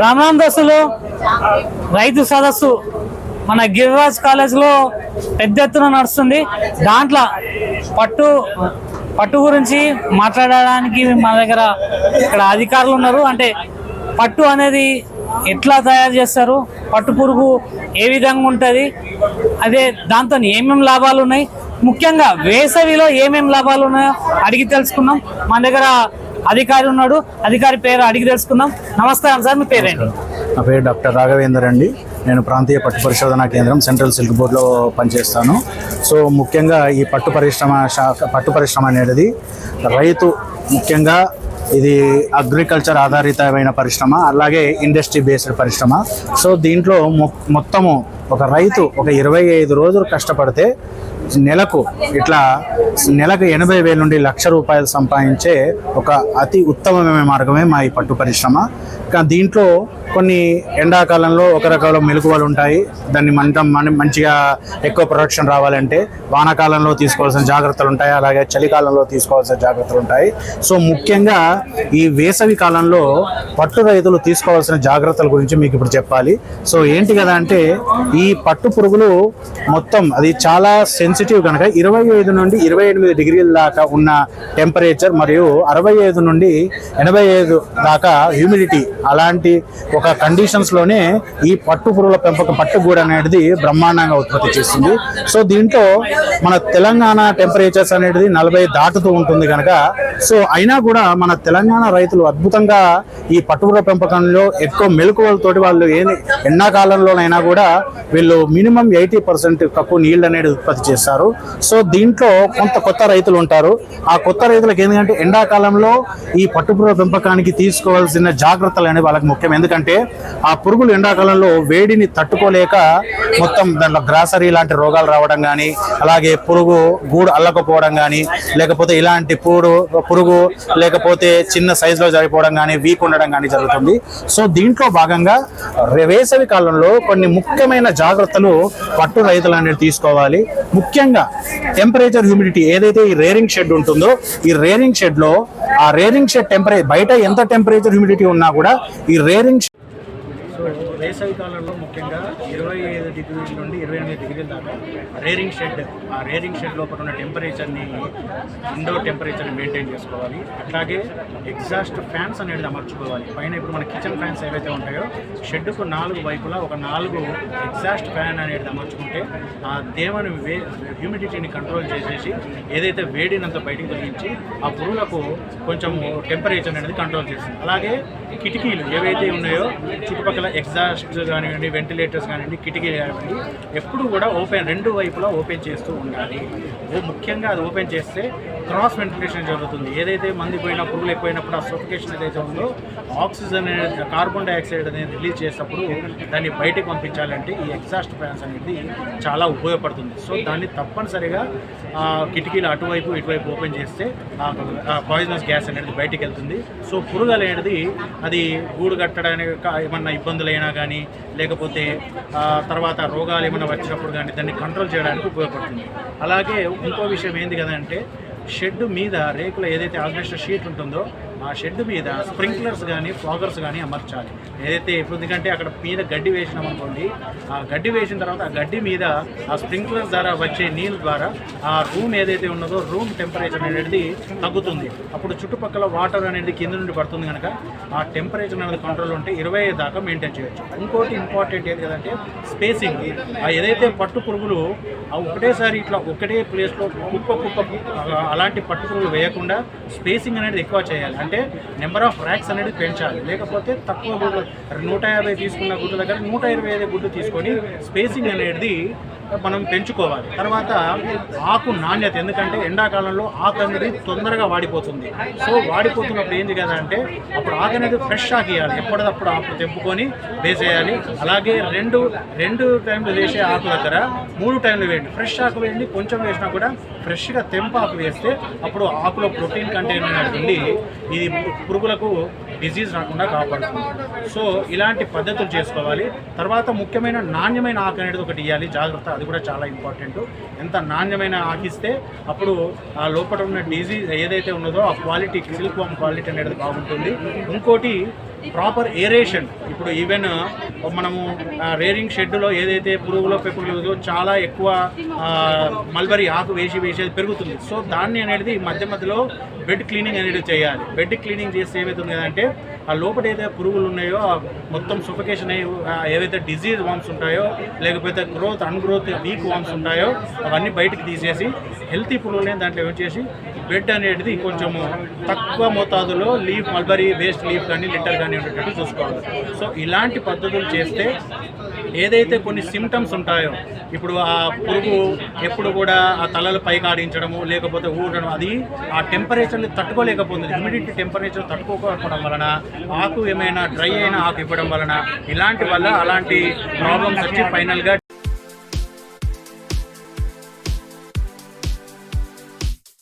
రామనాథ్ దశలో రైతు సదస్సు మన గిరిరాజ్ కాలేజ్లో పెద్ద ఎత్తున నడుస్తుంది. దాంట్లో పట్టు పట్టు గురించి మాట్లాడడానికి మన దగ్గర ఇక్కడ అధికారులు ఉన్నారు. అంటే పట్టు అనేది ఎట్లా తయారు చేస్తారు? పట్టు పురుగు ఏ విధంగా ఉంటుంది? అదే దాంతో ఏమేమి లాభాలు ఉన్నాయి? ముఖ్యంగా వేసవిలో ఏమేమి లాభాలు ఉన్నాయో అడిగి తెలుసుకున్నాం మన దగ్గర అధికారి ఉన్నాడు. అధికారి పేరు అడిగి తెలుసుకుందాం. నమస్కారం సార్ మీ పేరేంటి? నా పేరు డాక్టర్ రాఘవేందర్ అండి. నేను ప్రాంతీయ పట్టు పరిశోధనా కేంద్రం సెంట్రల్ సిల్క్ బోర్డులో పనిచేస్తాను. సో ముఖ్యంగా ఈ పట్టు పరిశ్రమ శాఖ పట్టు పరిశ్రమ అనేది రైతు ముఖ్యంగా ఇది అగ్రికల్చర్ ఆధారితమైన పరిశ్రమ అలాగే ఇండస్ట్రీ బేస్డ్ పరిశ్రమ. సో దీంట్లో మొత్తము ఒక రైతు ఒక ఇరవై ఐదు రోజులు కష్టపడితే నెలకు ఇట్లా నెలకు ఎనభై వేల నుండి లక్ష రూపాయలు సంపాదించే ఒక అతి ఉత్తమమైన మార్గమే మా ఈ పట్టు పరిశ్రమ. దీంట్లో కొన్ని ఎండాకాలంలో ఒక రకాల మెలకువలు ఉంటాయి. దాన్ని మంట మన మంచిగా ఎక్కువ ప్రొడక్షన్ రావాలంటే వానాకాలంలో తీసుకోవాల్సిన జాగ్రత్తలు ఉంటాయి. అలాగే చలికాలంలో తీసుకోవాల్సిన జాగ్రత్తలు ఉంటాయి. సో ముఖ్యంగా ఈ వేసవి కాలంలో పట్టు రైతులు తీసుకోవాల్సిన జాగ్రత్తల గురించి మీకు ఇప్పుడు చెప్పాలి. సో ఏంటి కదా అంటే ఈ పట్టు పురుగులు మొత్తం అది చాలా సెన్సిటివ్ కనుక ఇరవై ఐదు నుండి ఇరవై ఎనిమిది డిగ్రీల దాకా ఉన్న టెంపరేచర్ మరియు అరవై ఐదు నుండి ఎనభై ఐదు దాకా హ్యూమిడిటీ అలాంటి ఒక కండిషన్స్లోనే ఈ పట్టు పురుగుల పెంపకం పట్టుగూడు అనేది బ్రహ్మాండంగా ఉత్పత్తి చేస్తుంది. సో దీంట్లో మన తెలంగాణ టెంపరేచర్స్ అనేది నలభై దాటుతూ ఉంటుంది కనుక సో అయినా కూడా మన తెలంగాణ రైతులు అద్భుతంగా ఈ పట్టుపురుగుల పెంపకంలో ఎక్కువ మెలకువలతోటి వాళ్ళు ఏ ఎండాకాలంలోనైనా కూడా వీళ్ళు మినిమం ఎయిటీ పర్సెంట్ తక్కువ నీళ్ళు అనేది ఉత్పత్తి చేస్తారు. సో దీంట్లో కొంత కొత్త రైతులు ఉంటారు. ఆ కొత్త రైతులకు ఏంటంటే ఎండాకాలంలో ఈ పట్టుపురుగుల పెంపకానికి తీసుకోవాల్సిన జాగ్రత్తలు అనేది వాళ్ళకి ముఖ్యం. ఎందుకంటే ఆ పురుగులు ఎండాకాలంలో వేడిని తట్టుకోలేక మొత్తం దాంట్లో గ్రాసరీ లాంటి రోగాలు రావడం కానీ అలాగే పురుగు గూడు అల్లకపోవడం కానీ లేకపోతే ఇలాంటి పూడు పురుగు లేకపోతే చిన్న సైజులో జరిగిపోవడం కానీ వీక్ ఉండడం కానీ జరుగుతుంది. సో దీంట్లో భాగంగా వేసవి కాలంలో కొన్ని ముఖ్యమైన జాగ్రత్తలు పట్టు రైతులు అనేది తీసుకోవాలి. ముఖ్యంగా టెంపరేచర్ హ్యూమిడిటీ ఏదైతే ఈ రేరింగ్ షెడ్ ఉంటుందో ఈ రేరింగ్ షెడ్లో ఆ రేరింగ్ షెడ్ టెంపరే బయట ఎంత టెంపరేచర్ హ్యూమిడిటీ ఉన్నా కూడా ఈ రేరింగ్ వేసవి కాలంలో ముఖ్యంగా ఇరవై ఐదు డిగ్రీల నుండి ఇరవై ఎనిమిది డిగ్రీల దాకా రేరింగ్ షెడ్ ఆ రేరింగ్ షెడ్ లోపల ఉన్న టెంపరేచర్ని ఇండోర్ టెంపరేచర్ని మెయింటైన్ చేసుకోవాలి. అట్లాగే ఎగ్జాస్ట్ ఫ్యాన్స్ అనేది అమర్చుకోవాలి పైన ఇప్పుడు మన కిచెన్ ఫ్యాన్స్ ఏవైతే ఉంటాయో షెడ్కు నాలుగు వైపులా ఒక నాలుగు ఎగ్జాస్ట్ ఫ్యాన్ అనేది అమర్చుకుంటే ఆ దేవని వే హ్యూమిడిటీని కంట్రోల్ చేసేసి ఏదైతే వేడినంత బయటికి తొలగించి ఆ పురుగులకు కొంచెం టెంపరేచర్ అనేది కంట్రోల్ చేస్తుంది. అలాగే కిటికీలు ఏవైతే ఉన్నాయో చుట్టుపక్కల ఎగ్జాస్ట్ కానివ్వండి వెంటిలేటర్స్ కానివ్వండి కిటికీలు కానివ్వండి ఎప్పుడు కూడా ఓపెన్ రెండు వైపులా ఓపెన్ చేస్తూ ఉండాలి. ఓ ముఖ్యంగా అది ఓపెన్ చేస్తే క్రాస్ వెంటిలేషన్ జరుగుతుంది. ఏదైతే మంది పోయినా పురుగులు ఎక్కువైనప్పుడు ఆ సోఫికేషన్ ఏదైతే ఉందో ఆక్సిజన్ అనేది కార్బన్ డైఆక్సైడ్ అనేది రిలీజ్ చేసినప్పుడు దాన్ని బయటకు పంపించాలంటే ఈ ఎగ్జాస్ట్ ఫ్యాన్స్ అనేది చాలా ఉపయోగపడుతుంది. సో దాన్ని తప్పనిసరిగా కిటికీలు అటువైపు ఇటువైపు ఓపెన్ చేస్తే పాయిజనస్ గ్యాస్ అనేది బయటికి వెళ్తుంది. సో పురుగు అనేది అది గూడు కట్టడానికి ఏమన్నా ఇబ్బందులు ఇబ్బందులైనా కానీ లేకపోతే తర్వాత రోగాలు ఏమైనా వచ్చినప్పుడు కానీ దాన్ని కంట్రోల్ చేయడానికి ఉపయోగపడుతుంది. అలాగే ఇంకో విషయం ఏంది కదా అంటే షెడ్ మీద రేకుల ఏదైతే ఆల్మోస్ట్ షీట్ ఉంటుందో ఆ షెడ్ మీద స్ప్రింక్లర్స్ కానీ ఫ్లాగర్స్ కానీ అమర్చాలి. ఏదైతే ఎందుకంటే అక్కడ మీద గడ్డి వేసినాం అనుకోండి ఆ గడ్డి వేసిన తర్వాత ఆ గడ్డి మీద ఆ స్ప్రింక్లర్ ద్వారా వచ్చే నీళ్ళ ద్వారా ఆ రూమ్ ఏదైతే ఉన్నదో రూమ్ టెంపరేచర్ అనేది తగ్గుతుంది. అప్పుడు చుట్టుపక్కల వాటర్ అనేది కింద నుండి పడుతుంది కనుక ఆ టెంపరేచర్ అనేది కంట్రోల్ ఉంటే ఇరవై దాకా మెయింటైన్ చేయొచ్చు. ఇంకోటి ఇంపార్టెంట్ ఏది కదంటే స్పేసింగ్. ఆ ఏదైతే పట్టు పురుగులు ఆ ఒకటేసారి ఇట్లా ఒకటే ప్లేస్లో కుప్ప కుప్ప అలాంటి పట్టు పురుగులు వేయకుండా స్పేసింగ్ అనేది ఎక్కువ చేయాలి. అంటే నెంబర్ ఆఫ్ ర్యాక్స్ అనేది పెంచాలి. లేకపోతే తక్కువ గుడ్లు నూట యాభై తీసుకున్న గుడ్ల దగ్గర నూట ఇరవై ఐదు గుడ్లు తీసుకొని స్పేసింగ్ అనేది మనం పెంచుకోవాలి. తర్వాత ఆకు నాణ్యత ఎందుకంటే ఎండాకాలంలో ఆకు అనేది తొందరగా వాడిపోతుంది. సో వాడిపోతున్నప్పుడు ఏంది కదా అంటే అప్పుడు ఆకు అనేది ఫ్రెష్ ఆకు ఇవ్వాలి ఎప్పటికప్పుడు ఆకు తెంపుకొని వేసేయాలి. అలాగే రెండు రెండు టైంలు వేసే ఆకు దగ్గర మూడు టైంలు వేయండి. ఫ్రెష్ ఆకు వేయండి కొంచెం వేసినా కూడా ఫ్రెష్గా తెంపు ఆకు వేస్తే అప్పుడు ఆకులో ప్రోటీన్ కంటెంట్ అనేది ఉండి ఇది పురుగులకు డిజీజ్ రాకుండా కాపాడుతుంది. సో ఇలాంటి పద్ధతులు చేసుకోవాలి. తర్వాత ముఖ్యమైన నాణ్యమైన ఆకు అనేది ఒకటి ఇవ్వాలి జాగ్రత్త అది కూడా చాలా ఇంపార్టెంట్ ఎంత నాణ్యమైన ఆకిస్తే అప్పుడు ఆ లోపల ఉన్న డిజీజ్ ఏదైతే ఉన్నదో ఆ క్వాలిటీ సిల్క్ వామ్ క్వాలిటీ అనేది బాగుంటుంది. ఇంకోటి ప్రాపర్ ఏరేషన్ ఇప్పుడు ఈవెన్ మనము రేరింగ్ షెడ్లో ఏదైతే పురుగులో పెప్పులు చాలా ఎక్కువ మల్బరీ ఆకు వేసి వేసి పెరుగుతుంది. సో దాన్ని అనేది మధ్య మధ్యలో బెడ్ క్లీనింగ్ అనేది చేయాలి. బెడ్ క్లీనింగ్ చేస్తే ఏమవుతుంది అంటే ఆ లోపల ఏదైతే పురుగులు ఉన్నాయో మొత్తం సుఫికేషన్ అయ్యి ఏదైతే ఏవైతే డిజీజ్ వామ్స్ ఉంటాయో లేకపోతే గ్రోత్ అన్గ్రోత్ వీక్ వామ్స్ ఉంటాయో అవన్నీ బయటికి తీసేసి హెల్తీ పురుగులని దాంట్లో వచ్చేసి చేసి బెడ్ అనేది కొంచెము తక్కువ మోతాదులో లీఫ్ మల్బరీ వేస్ట్ లీఫ్ కానీ లిటర్ కానీ ఉండేటట్టు చూసుకోవాలి. సో ఇలాంటి పద్ధతులు చేస్తే ఏదైతే కొన్ని సిమ్టమ్స్ ఉంటాయో ఇప్పుడు ఆ పురుగు ఎప్పుడు కూడా ఆ తలలు పైకి ఆడించడము లేకపోతే ఊడడం అది ఆ టెంపరేచర్ని తట్టుకోలేకపోతుంది. హ్యూమిడిటీ టెంపరేచర్ తట్టుకోకపోవడం వలన ఆకు ఏమైనా డ్రై అయిన ఆకు ఇవ్వడం వలన ఇలాంటి వల్ల అలాంటి ప్రాబ్లమ్స్ వచ్చి ఫైనల్గా